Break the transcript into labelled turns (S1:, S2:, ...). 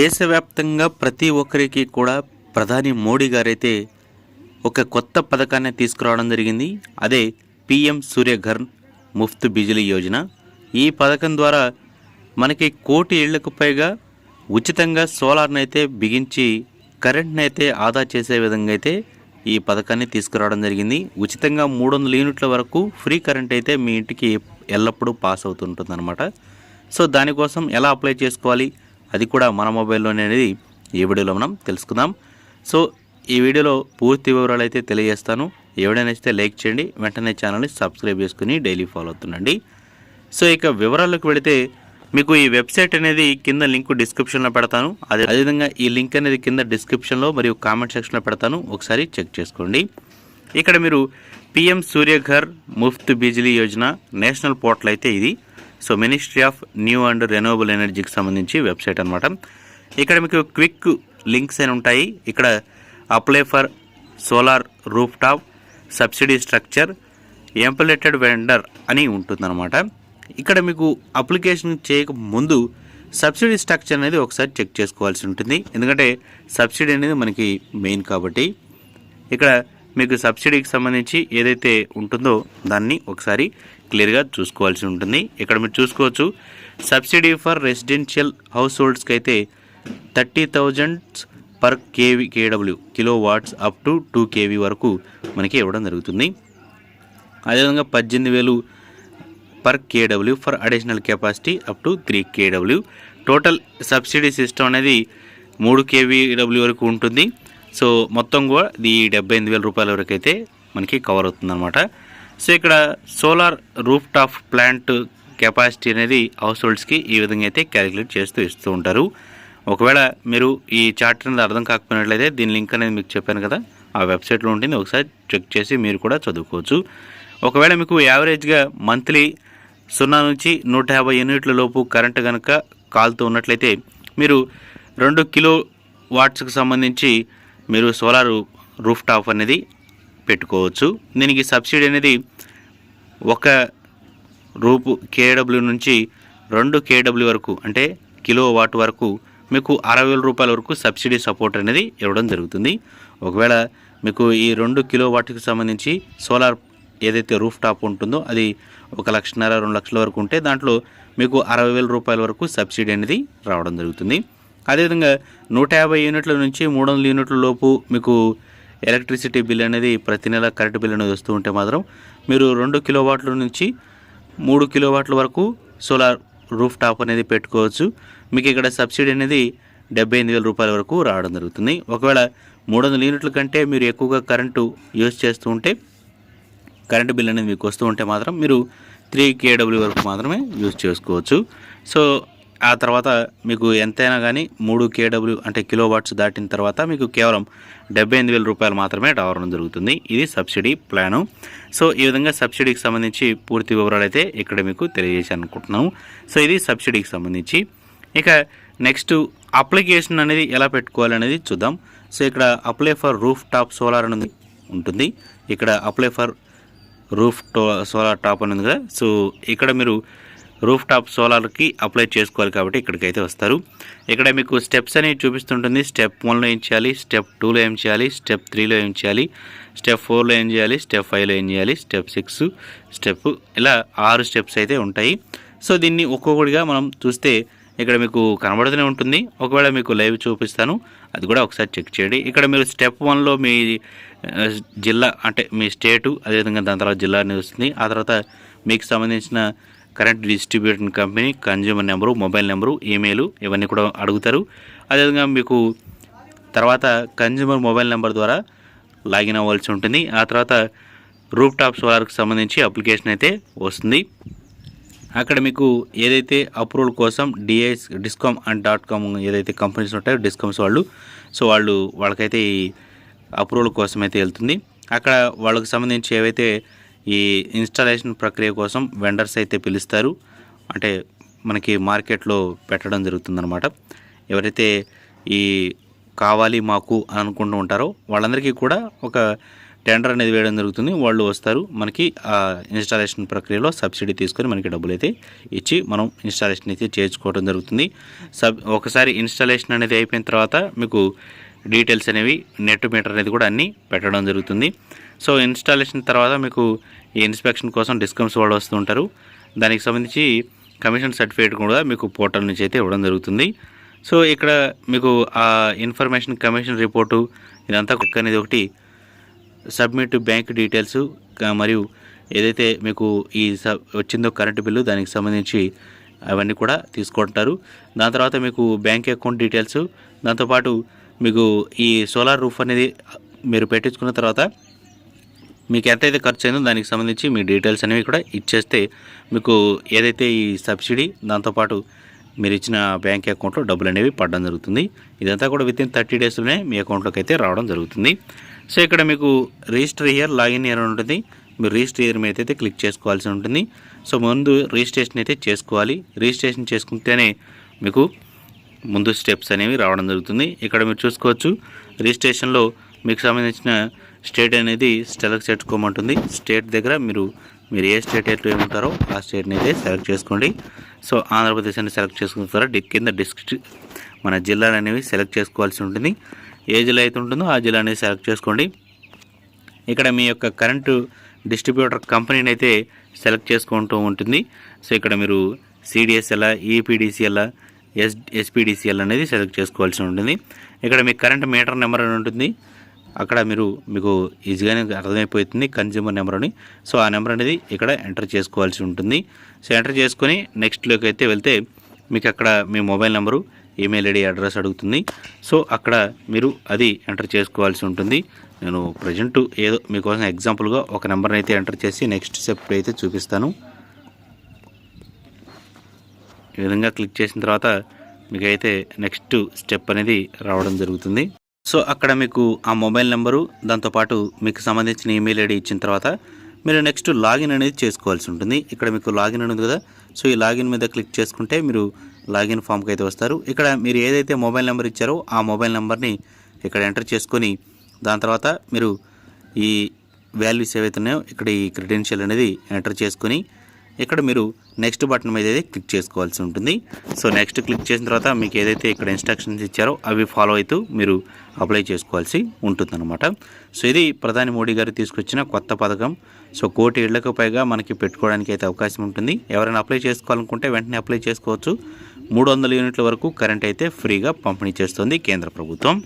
S1: దేశవ్యాప్తంగా ప్రతి ఒక్కరికి కూడా ప్రధాని మోడీ గారైతే ఒక కొత్త పథకాన్ని తీసుకురావడం జరిగింది. అదే పిఎం సూర్యఘర్ ముఫ్త్ బిజిలీ యోజన. ఈ పథకం ద్వారా మనకి కోటి ఇళ్ళకు పైగా ఉచితంగా సోలార్ని అయితే బిగించి కరెంట్ని అయితే ఆదా చేసే విధంగా అయితే ఈ పథకాన్ని తీసుకురావడం జరిగింది. ఉచితంగా మూడు వందల యూనిట్ల వరకు ఫ్రీ కరెంట్ అయితే మీ ఇంటికి ఎల్లప్పుడూ పాస్ అవుతుంటుందన్నమాట. సో దానికోసం ఎలా అప్లై చేసుకోవాలి? అది కూడా మన మొబైల్లోనే అనేది ఈ వీడియోలో మనం తెలుసుకుందాం. సో ఈ వీడియోలో పూర్తి వివరాలు అయితే తెలియజేస్తాను. ఎవడైనా లైక్ చేయండి. వెంటనే ఛానల్ని సబ్స్క్రైబ్ చేసుకుని డైలీ ఫాలో అవుతుండండి. సో ఇక వివరాలకు వెళితే మీకు ఈ వెబ్సైట్ అనేది కింద లింక్ డిస్క్రిప్షన్లో పెడతాను. అదే అదేవిధంగా ఈ లింక్ అనేది కింద డిస్క్రిప్షన్లో మరియు కామెంట్ సెక్షన్లో పెడతాను. ఒకసారి చెక్ చేసుకోండి. ఇక్కడ మీరు PM Suryaghar Muft Bijli Yojana national portal అయితే ఇది. So ministry of new and renewable ఎనర్జీకి సంబంధించి వెబ్సైట్ అనమాట ఇక్కడ మీకు క్విక్ లింక్స్ అని ఉంటాయి. ఇక్కడ apply for solar roof top subsidy structure empanelled vendor అని ఉంటుందన్నమాట. ఇక్కడ మీకు అప్లికేషన్ చేయక ముందు సబ్సిడీ స్ట్రక్చర్ అనేది ఒకసారి చెక్ చేసుకోవాల్సి ఉంటుంది. ఎందుకంటే సబ్సిడీ అనేది మనకి మెయిన్ కాబట్టి. ఇక్కడ మీకు సబ్సిడీకి సంబంధించి ఏదైతే ఉంటుందో దాన్ని ఒకసారి క్లియర్గా చూసుకోవాల్సి ఉంటుంది. ఇక్కడ మీరు చూసుకోవచ్చు సబ్సిడీ ఫర్ రెసిడెన్షియల్ హౌస్ హోల్డ్స్కి అయితే thirty thousands per KV KW kilo watts up to two KV వరకు మనకి ఇవ్వడం జరుగుతుంది. అదేవిధంగా పద్దెనిమిది వేలు per KW for additional capacity up to three KW. Total subsidy system అనేది మూడు కేవీడబ్ల్యూ వరకు ఉంటుంది. సో మొత్తం కూడా ఇది డెబ్బై ఎనిమిది వేల రూపాయల వరకు అయితే మనకి కవర్ అవుతుందన్నమాట. సో ఇక్కడ solar roof top plant capacity అనేది హౌస్ హోల్డ్స్కి ఈ విధంగా అయితే క్యాలిక్యులేట్ చేస్తూ ఇస్తూ ఉంటారు. ఒకవేళ మీరు ఈ చార్ట్ అనేది అర్థం కాకపోయినట్లయితే దీని లింక్ అనేది మీకు చెప్పాను కదా ఆ వెబ్సైట్లో ఉంటుంది. ఒకసారి చెక్ చేసి మీరు కూడా చదువుకోవచ్చు. ఒకవేళ మీకు యావరేజ్గా మంత్లీ సున్నా నుంచి నూట యాభై యూనిట్ల లోపు కరెంటు కనుక కాలుతూ ఉన్నట్లయితే మీరు రెండు కిలో వాట్స్కి సంబంధించి మీరు సోలార్ రూఫ్ టాప్ అనేది పెట్టుకోవచ్చు. దీనికి సబ్సిడీ అనేది ఒక రూపు కేడబ్ల్యూ నుంచి రెండు కేడబ్ల్యూ వరకు అంటే కిలో వాట్ వరకు మీకు అరవై వేల రూపాయల వరకు సబ్సిడీ సపోర్ట్ అనేది ఇవ్వడం జరుగుతుంది. ఒకవేళ మీకు ఈ రెండు కిలో వాట్కి సంబంధించి సోలార్ ఏదైతే రూఫ్ టాప్ ఉంటుందో అది ఒక లక్షన్నర రెండు లక్షల వరకు ఉంటే దాంట్లో మీకు అరవై వేల రూపాయల వరకు సబ్సిడీ అనేది రావడం జరుగుతుంది. అదేవిధంగా నూట యాభై యూనిట్ల నుంచి మూడు వందల యూనిట్ల లోపు మీకు ఎలక్ట్రిసిటీ బిల్ అనేది ప్రతి నెల కరెంటు బిల్ అనేది వస్తూ ఉంటే మాత్రం మీరు రెండు కిలోవాట్ల నుంచి మూడు కిలోవాట్ల వరకు సోలార్ రూఫ్ టాప్ అనేది పెట్టుకోవచ్చు. మీకు ఇక్కడ సబ్సిడీ అనేది డెబ్బై ఎనిమిది వేల రూపాయల వరకు రావడం జరుగుతుంది. ఒకవేళ మూడు వందల యూనిట్ల కంటే మీరు ఎక్కువగా కరెంటు యూజ్ చేస్తూ ఉంటే కరెంటు బిల్ అనేది మీకు వస్తూ ఉంటే మాత్రం మీరు త్రీ కేడబ్ల్యూ వరకు మాత్రమే యూజ్ చేసుకోవచ్చు. సో ఆ తర్వాత మీకు ఎంతైనా కానీ మూడు కేడబ్ల్యూ అంటే కిలో వాట్స్ దాటిన తర్వాత మీకు కేవలం డెబ్బై ఎనిమిది వేల రూపాయలు మాత్రమే రావడం జరుగుతుంది. ఇది సబ్సిడీ ప్లాను. సో ఈ విధంగా సబ్సిడీకి సంబంధించి పూర్తి వివరాలు అయితే ఇక్కడ మీకు తెలియజేశాను అనుకుంటున్నాము సో ఇది సబ్సిడీకి సంబంధించి. ఇక నెక్స్ట్ అప్లికేషన్ అనేది ఎలా పెట్టుకోవాలనేది చూద్దాం. సో ఇక్కడ apply for roof top solar అనేది ఉంటుంది. ఇక్కడ apply for roof to solar top అనేది కదా. సో ఇక్కడ మీరు రూఫ్ టాప్ సోలార్కి అప్లై చేసుకోవాలి కాబట్టి ఇక్కడికైతే వస్తారు. ఇక్కడ మీకు స్టెప్స్ అనేవి చూపిస్తుంటుంది. స్టెప్ వన్లో ఏం చేయాలి? స్టెప్ టూలో ఏం చేయాలి? స్టెప్ త్రీలో ఏం చేయాలి? స్టెప్ ఫోర్లో ఏం చేయాలి? స్టెప్ ఫైవ్లో ఏం చేయాలి? స్టెప్ సిక్స్ స్టెప్ ఇలా ఆరు స్టెప్స్ అయితే ఉంటాయి. సో దీన్ని ఒక్కొక్కటిగా మనం చూస్తే ఇక్కడ మీకు కనబడుతూనే ఉంటుంది. ఒకవేళ మీకు లైవ్ చూపిస్తాను. అది కూడా ఒకసారి చెక్ చేయండి. ఇక్కడ మీరు స్టెప్ వన్లో మీ జిల్లా అంటే మీ స్టేటు అదేవిధంగా దాని తర్వాత జిల్లా అనేది వస్తుంది. ఆ తర్వాత మీకు సంబంధించిన current distribution company consumer number mobile number email ఇవన్నీ కూడా అడుగుతారు. అదేవిధంగా మీకు తర్వాత కన్జ్యూమర్ మొబైల్ నెంబర్ ద్వారా లాగిన్ అవ్వాల్సి ఉంటుంది. ఆ తర్వాత రూప్ టాప్ సోలార్కి సంబంధించి అప్లికేషన్ అయితే వస్తుంది. అక్కడ మీకు ఏదైతే అప్రూవల్ కోసం డిఐస్ డిస్కామ్ అండ్ డాట్ కామ్ ఏదైతే కంపెనీస్ ఉంటాయో డిస్కామ్స్ వాళ్ళు సో వాళ్ళు వాళ్ళకైతే ఈ అప్రూవల్ కోసం అయితే వెళ్తుంది. అక్కడ వాళ్ళకి సంబంధించి ఏవైతే ఈ ఇన్స్టాలేషన్ ప్రక్రియ కోసం వెండర్స్ అయితే పిలుస్తారు. అంటే మనకి మార్కెట్లో పెట్టడం జరుగుతుందనమాట ఎవరైతే ఈ కావాలి మాకు అని అనుకుంటూ ఉంటారో వాళ్ళందరికీ కూడా ఒక టెండర్ అనేది వేయడం జరుగుతుంది. వాళ్ళు వస్తారు. మనకి ఆ ఇన్స్టాలేషన్ ప్రక్రియలో సబ్సిడీ తీసుకొని మనకి డబ్బులు అయితే ఇచ్చి మనం ఇన్స్టాలేషన్ అయితే చేర్చుకోవడం జరుగుతుంది. సబ్ ఒకసారి ఇన్స్టాలేషన్ అనేది అయిపోయిన తర్వాత మీకు డీటెయిల్స్ అనేవి నెట్ మీటర్ అనేది కూడా అన్నీ పెట్టడం జరుగుతుంది. సో ఇన్స్టాలేషన్ తర్వాత మీకు ఈ ఇన్స్పెక్షన్ కోసం డిస్కమ్స్ వాళ్ళు వస్తూ ఉంటారు. దానికి సంబంధించి కమిషన్ సర్టిఫికేట్ కూడా మీకు పోర్టల్ నుంచి అయితే ఇవ్వడం జరుగుతుంది. సో ఇక్కడ మీకు ఆ ఇన్ఫర్మేషన్ కమిషన్ రిపోర్టు ఇదంతా కుక్ అనేది ఒకటి సబ్మిట్ బ్యాంక్ డీటెయిల్స్ మరియు ఏదైతే మీకు ఈ వచ్చిందో కరెంటు బిల్లు దానికి సంబంధించి అవన్నీ కూడా తీసుకుంటారు. దాని తర్వాత మీకు బ్యాంక్ అకౌంట్ డీటెయిల్స్ దాంతోపాటు మీకు ఈ సోలార్ రూఫ్ అనేది మీరు పెట్టించుకున్న తర్వాత మీకు ఎంతైతే ఖర్చు అయిందో దానికి సంబంధించి మీ డీటెయిల్స్ అనేవి కూడా ఇచ్చేస్తే మీకు ఏదైతే ఈ సబ్సిడీ దాంతోపాటు మీరు ఇచ్చిన బ్యాంక్ అకౌంట్లో డబ్బులు అనేవి పడడం జరుగుతుంది. ఇదంతా కూడా వితిన్ థర్టీ డేస్లోనే మీ అకౌంట్లోకి అయితే రావడం జరుగుతుంది. సో ఇక్కడ మీకు రిజిస్టర్ ఇయర్ లాగిన్ ఇయర్ అని ఉంటుంది. మీరు రిజిస్టర్ ఇయర్ మీద అయితే క్లిక్ చేసుకోవాల్సి ఉంటుంది. సో ముందు రిజిస్ట్రేషన్ అయితే చేసుకోవాలి. రిజిస్ట్రేషన్ చేసుకుంటేనే మీకు ముందు స్టెప్స్ అనేవి రావడం జరుగుతుంది. ఇక్కడ మీరు చూసుకోవచ్చు రిజిస్ట్రేషన్లో మీకు సంబంధించిన స్టేట్ అనేది సెలెక్ట్ చేసుకోమంటుంది స్టేట్ దగ్గర మీరు మీరు ఏ స్టేట్ ఎట్లు ఉంటారో ఆ స్టేట్ని అయితే సెలెక్ట్ చేసుకోండి. సో ఆంధ్రప్రదేశ్ అని సెలెక్ట్ చేసుకున్న తర్వాత డి- కింద డిస్ట్రిక్ట్ మన జిల్లాలు అనేవి సెలెక్ట్ చేసుకోవాల్సి ఉంటుంది. ఏ జిల్లా అయితే ఉంటుందో ఆ జిల్లా అనేది సెలెక్ట్ చేసుకోండి. ఇక్కడ మీ యొక్క కరెంటు డిస్ట్రిబ్యూటర్ కంపెనీని అయితే సెలెక్ట్ చేసుకుంటూ ఉంటుంది. సో ఇక్కడ మీరు సిడిఎస్ఎల్ ఈపీడీసీఎల్ ఎస్ ఎస్పీడీసీఎల్ అనేది సెలెక్ట్ చేసుకోవాల్సి ఉంటుంది. ఇక్కడ మీకు కరెంట్ మీటర్ నెంబర్ అని ఉంటుంది. అక్కడ మీరు మీకు ఈజీగానే అర్థమైపోతుంది కన్జ్యూమర్ నెంబర్ అని. సో ఆ నెంబర్ అనేది ఇక్కడ ఎంటర్ చేసుకోవాల్సి ఉంటుంది. సో ఎంటర్ చేసుకొని నెక్స్ట్లోకి అయితే వెళ్తే మీకు అక్కడ మీ mobile number email ID address అడుగుతుంది. సో అక్కడ మీరు అది ఎంటర్ చేసుకోవాల్సి ఉంటుంది. నేను ప్రజెంట్ ఏదో మీకోసం ఎగ్జాంపుల్గా ఒక నెంబర్ని అయితే ఎంటర్ చేసి నెక్స్ట్ స్టెప్ అయితే చూపిస్తాను. ఈ విధంగా క్లిక్ చేసిన తర్వాత మీకైతే నెక్స్ట్ స్టెప్ అనేది రావడం జరుగుతుంది. సో అక్కడ మీకు ఆ మొబైల్ నెంబరు దాంతోపాటు మీకు సంబంధించిన ఈమెయిల్ ఐడి ఇచ్చిన తర్వాత మీరు నెక్స్ట్ లాగిన్ అనేది చేసుకోవాల్సి ఉంటుంది. ఇక్కడ మీకు లాగిన్ ఉంది కదా సో ఈ లాగిన్ మీద క్లిక్ చేసుకుంటే మీరు లాగిన్ ఫామ్కి అయితే వస్తారు. ఇక్కడ మీరు ఏదైతే మొబైల్ నెంబర్ ఇచ్చారో ఆ మొబైల్ నెంబర్ని ఇక్కడ ఎంటర్ చేసుకొని దాని తర్వాత మీరు ఈ వాల్యూస్ ఏవైతే ఉన్నాయో ఇక్కడ ఈ క్రెడెన్షియల్ అనేది ఎంటర్ చేసుకొని ఇక్కడ మీరు నెక్స్ట్ బటన్ మీద అయితే క్లిక్ చేసుకోవాల్సి ఉంటుంది. సో నెక్స్ట్ క్లిక్ చేసిన తర్వాత మీకు ఏదైతే ఇక్కడ ఇన్స్ట్రక్షన్స్ ఇచ్చారో అవి ఫాలో అవుతూ మీరు అప్లై చేసుకోవాల్సి ఉంటుందన్నమాట. సో ఇది ప్రధాని మోడీ గారు తీసుకొచ్చిన కొత్త పథకం. సో కోటి ఏళ్ళకు పైగా మనకి పెట్టుకోవడానికి అయితే అవకాశం ఉంటుంది. ఎవరైనా అప్లై చేసుకోవాలనుకుంటే వెంటనే అప్లై చేసుకోవచ్చు. మూడు వందల యూనిట్ల వరకు కరెంట్ అయితే ఫ్రీగా పంపిణీ చేస్తుంది కేంద్ర ప్రభుత్వం.